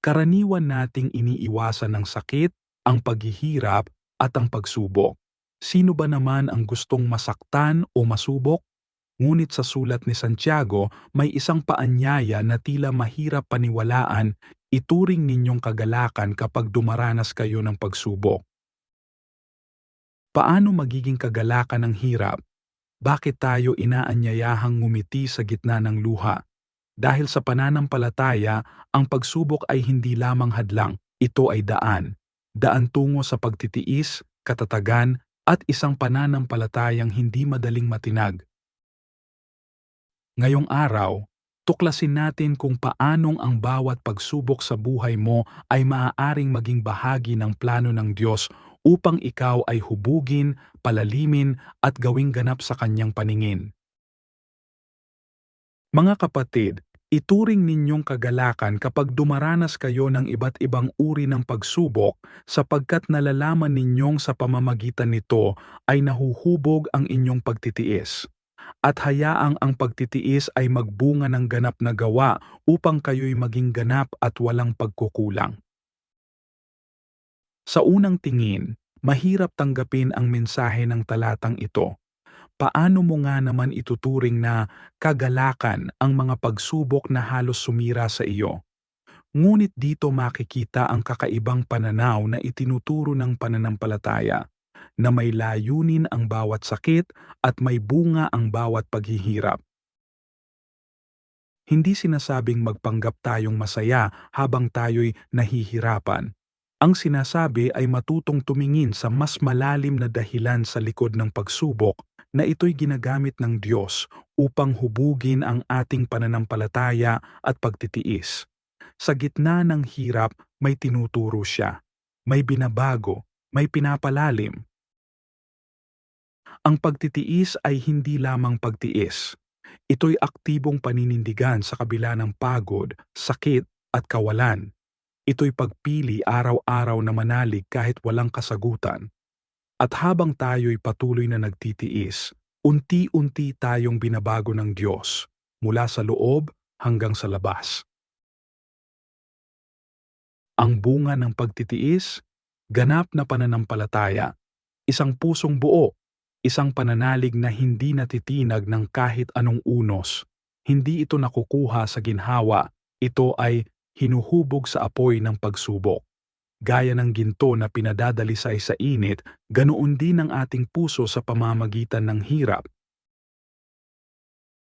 karaniwan nating iniiwasan ng sakit, ang paghihirap at ang pagsubok. Sino ba naman ang gustong masaktan o masubok? Ngunit sa sulat ni Santiago, may isang paanyaya na tila mahirap paniwalaan, ituring ninyong kagalakan kapag dumaranas kayo ng pagsubok. Paano magiging kagalakan ng hirap? Bakit tayo inaanyayahang ngumiti sa gitna ng luha? Dahil sa pananampalataya, ang pagsubok ay hindi lamang hadlang, ito ay daan. Daan tungo sa pagtitiis, katatagan, at isang pananampalatayang hindi madaling matinag. Ngayong araw, tuklasin natin kung paanong ang bawat pagsubok sa buhay mo ay maaaring maging bahagi ng plano ng Diyos upang ikaw ay hubugin, palalimin at gawing ganap sa kanyang paningin. Mga kapatid, ituring ninyong kagalakan kapag dumaranas kayo ng iba't ibang uri ng pagsubok sapagkat nalalaman ninyong sa pamamagitan nito ay nahuhubog ang inyong pagtitiis at hayaang ang pagtitiis ay magbunga ng ganap na gawa upang kayo'y maging ganap at walang pagkukulang. Sa unang tingin, mahirap tanggapin ang mensahe ng talatang ito. Paano mo nga naman ituturing na kagalakan ang mga pagsubok na halos sumira sa iyo? Ngunit dito makikita ang kakaibang pananaw na itinuturo ng pananampalataya na may layunin ang bawat sakit at may bunga ang bawat paghihirap. Hindi sinasabing magpanggap tayong masaya habang tayo'y nahihirapan. Ang sinasabi ay matutong tumingin sa mas malalim na dahilan sa likod ng pagsubok na ito'y ginagamit ng Diyos upang hubugin ang ating pananampalataya at pagtitiis. Sa gitna ng hirap, may tinuturo siya. May binabago, may pinapalalim. Ang pagtitiis ay hindi lamang pagtiis. Ito'y aktibong paninindigan sa kabila ng pagod, sakit at kawalan. Ito'y pagpili araw-araw na manalig kahit walang kasagutan. At habang tayo'y patuloy na nagtitiis, unti-unti tayong binabago ng Diyos mula sa loob hanggang sa labas. Ang bunga ng pagtitiis, ganap na pananampalataya, isang pusong buo, isang pananalig na hindi natitinag ng kahit anong unos. Hindi ito nakukuha sa ginhawa, ito ay hinuhubog sa apoy ng pagsubok. Gaya ng ginto na pinadadalisay sa init, ganoon din ang ating puso sa pamamagitan ng hirap.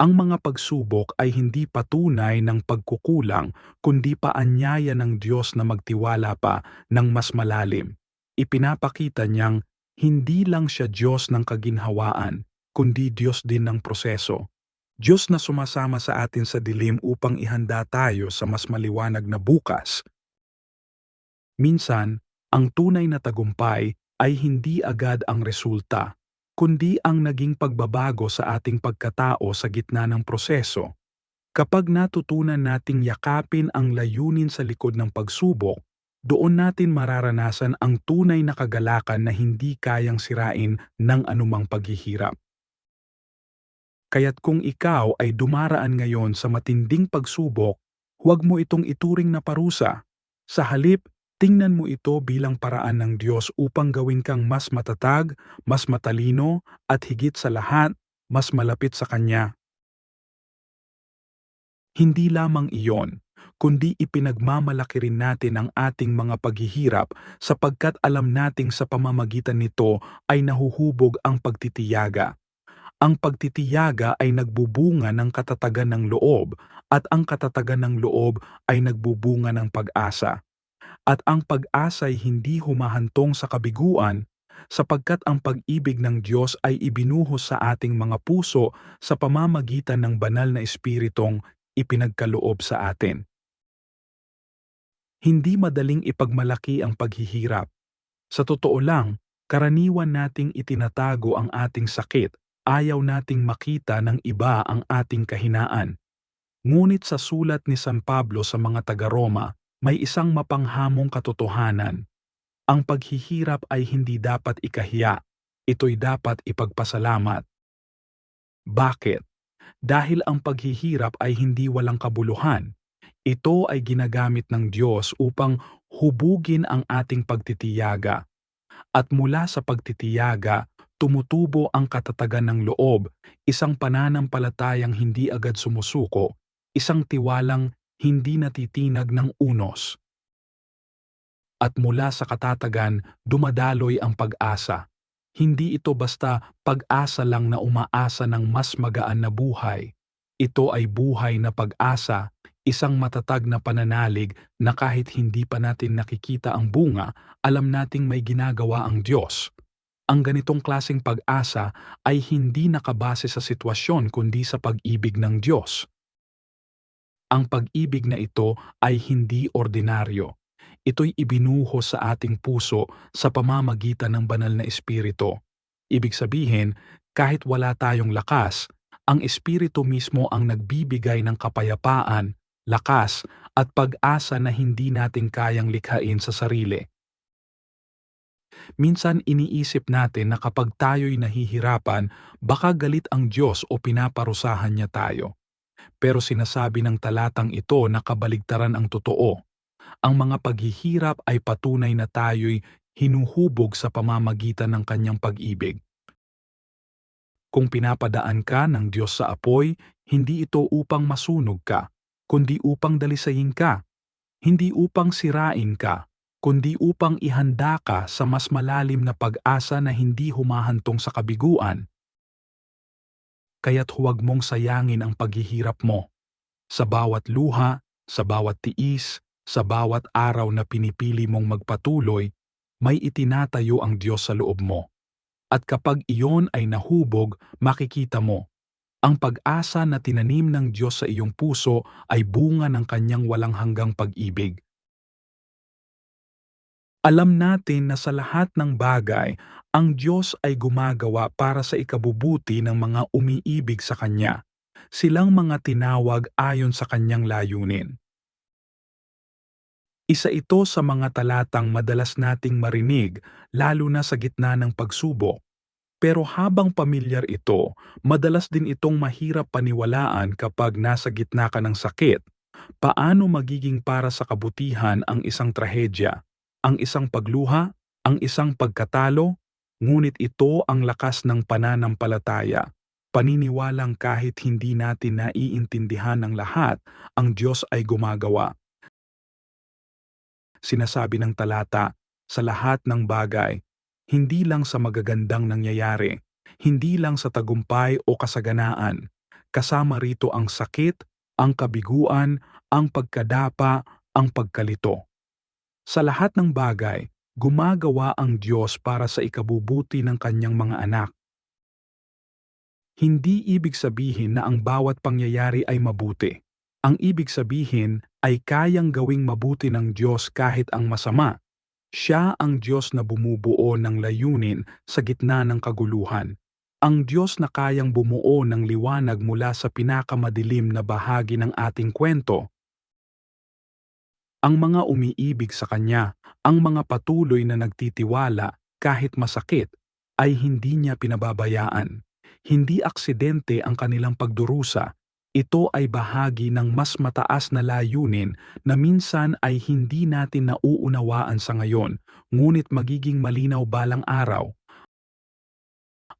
Ang mga pagsubok ay hindi patunay ng pagkukulang kundi paanyaya ng Diyos na magtiwala pa ng mas malalim. Ipinapakita niyang hindi lang siya Diyos ng kaginhawaan, kundi Diyos din ng proseso. Diyos na sumasama sa atin sa dilim upang ihanda tayo sa mas maliwanag na bukas Minsan, ang tunay na tagumpay ay hindi agad ang resulta, kundi ang naging pagbabago sa ating pagkatao sa gitna ng proseso. Kapag natutunan nating yakapin ang layunin sa likod ng pagsubok, doon natin mararanasan ang tunay na kagalakan na hindi kayang sirain ng anumang paghihirap. Kaya't kung ikaw ay dumaraan ngayon sa matinding pagsubok, huwag mo itong ituring na parusa. Sa halip, Tingnan mo ito bilang paraan ng Diyos upang gawin kang mas matatag, mas matalino, at higit sa lahat, mas malapit sa Kanya. Hindi lamang iyon, kundi ipinagmamalaki rin natin ang ating mga paghihirap sapagkat alam nating sa pamamagitan nito ay nahuhubog ang pagtitiyaga. Ang pagtitiyaga ay nagbubunga ng katatagan ng loob at ang katatagan ng loob ay nagbubunga ng pag-asa at ang pag-asa'y hindi humahantong sa kabiguan sapagkat ang pag-ibig ng Diyos ay ibinuhos sa ating mga puso sa pamamagitan ng banal na espiritong ipinagkaloob sa atin. Hindi madaling ipagmalaki ang paghihirap. Sa totoo lang, karaniwan nating itinatago ang ating sakit, ayaw nating makita ng iba ang ating kahinaan. Ngunit sa sulat ni San Pablo sa mga taga-Roma, may isang mapanghamong katotohanan. Ang paghihirap ay hindi dapat ikahiya, ito'y dapat ipagpasalamat. Bakit? Dahil ang paghihirap ay hindi walang kabuluhan. Ito ay ginagamit ng Diyos upang hubugin ang ating pagtitiyaga. At mula sa pagtitiyaga, tumutubo ang katatagan ng loob, isang pananampalatayang hindi agad sumusuko, isang tiwalang hindi natitinag ng unos. At mula sa katatagan, dumadaloy ang pag-asa. Hindi ito basta pag-asa lang na umaasa ng mas magaan na buhay. Ito ay buhay na pag-asa, isang matatag na pananalig na kahit hindi pa natin nakikita ang bunga, alam nating may ginagawa ang Diyos. Ang ganitong klasing pag-asa ay hindi nakabase sa sitwasyon kundi sa pag-ibig ng Diyos. Ang pag-ibig na ito ay hindi ordinaryo ito'y ibinuho sa ating puso sa pamamagitan ng banal na espiritu. Ibig sabihin, kahit wala tayong lakas, ang espiritu mismo ang nagbibigay ng kapayapaan, lakas, at pag-asa na hindi natin kayang likhain sa sarili. Minsan iniisip natin na kapag tayo'y nahihirapan, baka galit ang Diyos o pinaparusahan niya tayo. Pero sinasabi ng talatang ito na kabaligtaran ang totoo ang mga paghihirap ay patunay na tayo'y hinuhubog sa pamamagitan ng kanyang pag-ibig. Kung pinapadaan ka ng Diyos sa apoy, hindi ito upang masunog ka, kundi upang dalisayin ka. Hindi upang sirain ka, kundi upang ihanda ka sa mas malalim na pag-asa na hindi humahantong sa kabiguan. Kaya't huwag mong sayangin ang paghihirap mo. Sa bawat luha, sa bawat tiis, sa bawat araw na pinipili mong magpatuloy, may itinatayo ang Diyos sa loob mo. At kapag iyon ay nahubog, makikita mo, ang pag-asa na tinanim ng Diyos sa iyong puso ay bunga ng kanyang walang hanggang pag-ibig. Alam natin na sa lahat ng bagay, ang Diyos ay gumagawa para sa ikabubuti ng mga umiibig sa Kanya. Silang mga tinawag ayon sa Kanyang layunin. Isa ito sa mga talatang madalas nating marinig lalo na sa gitna ng pagsubok. Pero habang pamilyar ito, madalas din itong mahirap paniwalaan kapag nasa gitna ka ng sakit. Paano magiging para sa kabutihan ang isang trahedya, ang isang pagluha, ang isang pagkatalo? Ngunit ito ang lakas ng pananampalataya. Paniniwalang kahit hindi natin naiintindihan ng lahat, ang Diyos ay gumagawa sinasabi ng talata, sa lahat ng bagay, hindi lang sa magagandang nangyayari, hindi lang sa tagumpay o kasaganaan, kasama rito ang sakit, ang kabiguan, ang pagkadapa, ang pagkalito. Sa lahat ng bagay, gumagawa ang Diyos para sa ikabubuti ng kanyang mga anak. Hindi ibig sabihin na ang bawat pangyayari ay mabuti. Ang ibig sabihin ay kayang gawing mabuti ng Diyos kahit ang masama. Siya ang Diyos na bumubuo ng layunin sa gitna ng kaguluhan. Ang Diyos na kayang bumuo ng liwanag mula sa pinakamadilim na bahagi ng ating kwento. Ang mga umiibig sa Kanya, ang mga patuloy na nagtitiwala kahit masakit, ay hindi niya pinababayaan. Hindi aksidente ang kanilang pagdurusa, ito ay bahagi ng mas mataas na layunin na minsan ay hindi natin nauunawaan sa ngayon, ngunit magiging malinaw balang araw.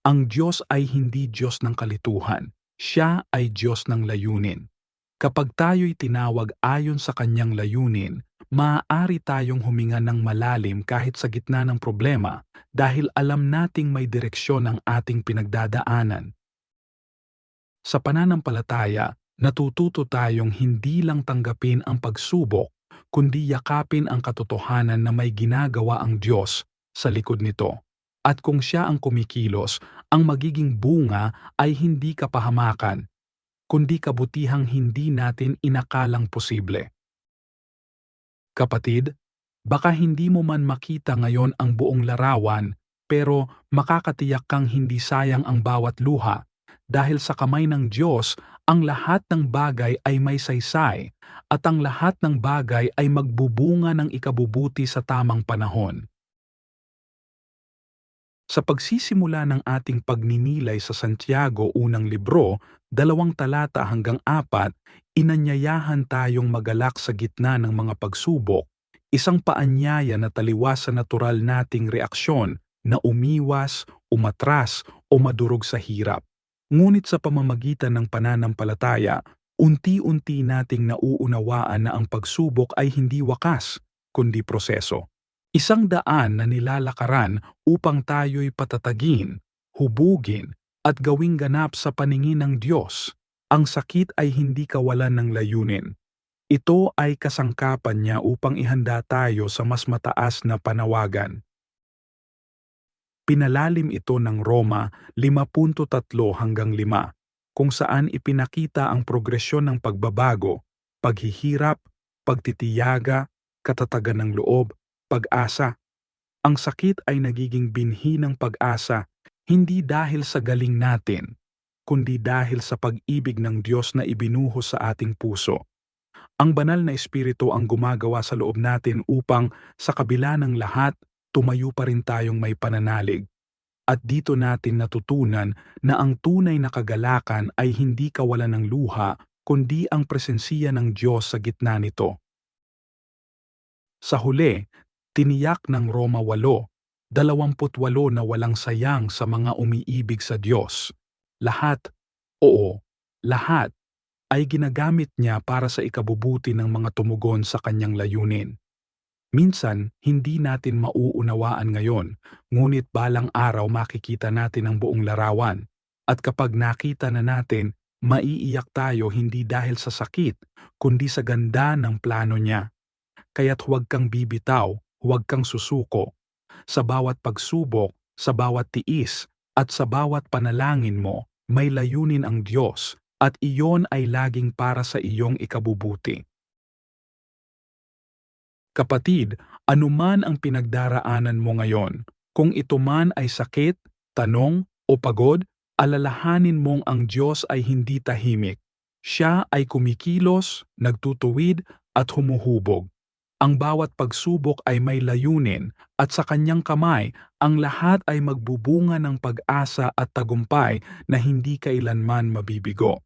Ang Diyos ay hindi Diyos ng kalituhan. Siya ay Diyos ng layunin. Kapag tayo'y tinawag ayon sa kanyang layunin, maaari tayong huminga ng malalim kahit sa gitna ng problema dahil alam nating may direksyon ang ating pinagdadaanan sa pananampalataya, natututo tayong hindi lang tanggapin ang pagsubok, kundi yakapin ang katotohanan na may ginagawa ang Diyos sa likod nito. At kung siya ang kumikilos, ang magiging bunga ay hindi kapahamakan, kundi kabutihang hindi natin inakalang posible. Kapatid, baka hindi mo man makita ngayon ang buong larawan, pero makakatiyak kang hindi sayang ang bawat luha dahil sa kamay ng Diyos, ang lahat ng bagay ay may saysay at ang lahat ng bagay ay magbubunga ng ikabubuti sa tamang panahon. Sa pagsisimula ng ating pagninilay sa Santiago unang libro, dalawang talata hanggang apat, inanyayahan tayong magalak sa gitna ng mga pagsubok, isang paanyaya na taliwas sa natural nating reaksyon na umiwas, umatras o madurog sa hirap. Ngunit sa pamamagitan ng pananampalataya, unti-unti nating nauunawaan na ang pagsubok ay hindi wakas, kundi proseso. Isang daan na nilalakaran upang tayo'y patatagin, hubugin, at gawing ganap sa paningin ng Diyos. Ang sakit ay hindi kawalan ng layunin. Ito ay kasangkapan niya upang ihanda tayo sa mas mataas na panawagan. Pinalalim ito ng Roma 5.3 hanggang 5, kung saan ipinakita ang progresyon ng pagbabago, paghihirap, pagtitiyaga, katatagan ng loob, pag-asa. Ang sakit ay nagiging binhi ng pag-asa hindi dahil sa galing natin, kundi dahil sa pag-ibig ng Diyos na ibinuhos sa ating puso. Ang banal na espiritu ang gumagawa sa loob natin upang sa kabila ng lahat, tumayo pa rin tayong may pananalig. At dito natin natutunan na ang tunay na kagalakan ay hindi kawalan ng luha, kundi ang presensiya ng Diyos sa gitna nito. Sa huli, tiniyak ng Roma 8, 28 na walang sayang sa mga umiibig sa Diyos. Lahat, oo, lahat, ay ginagamit niya para sa ikabubuti ng mga tumugon sa kanyang layunin. Minsan, hindi natin mauunawaan ngayon, ngunit balang araw makikita natin ang buong larawan. At kapag nakita na natin, maiiyak tayo hindi dahil sa sakit, kundi sa ganda ng plano niya. Kaya't huwag kang bibitaw, huwag kang susuko. Sa bawat pagsubok, sa bawat tiis, at sa bawat panalangin mo, may layunin ang Diyos at iyon ay laging para sa iyong ikabubuti. Kapatid, anuman ang pinagdaraanan mo ngayon, kung ito man ay sakit, tanong, o pagod, alalahanin mong ang Diyos ay hindi tahimik. Siya ay kumikilos, nagtutuwid, at humuhubog. Ang bawat pagsubok ay may layunin at sa kanyang kamay ang lahat ay magbubunga ng pag-asa at tagumpay na hindi kailanman mabibigo.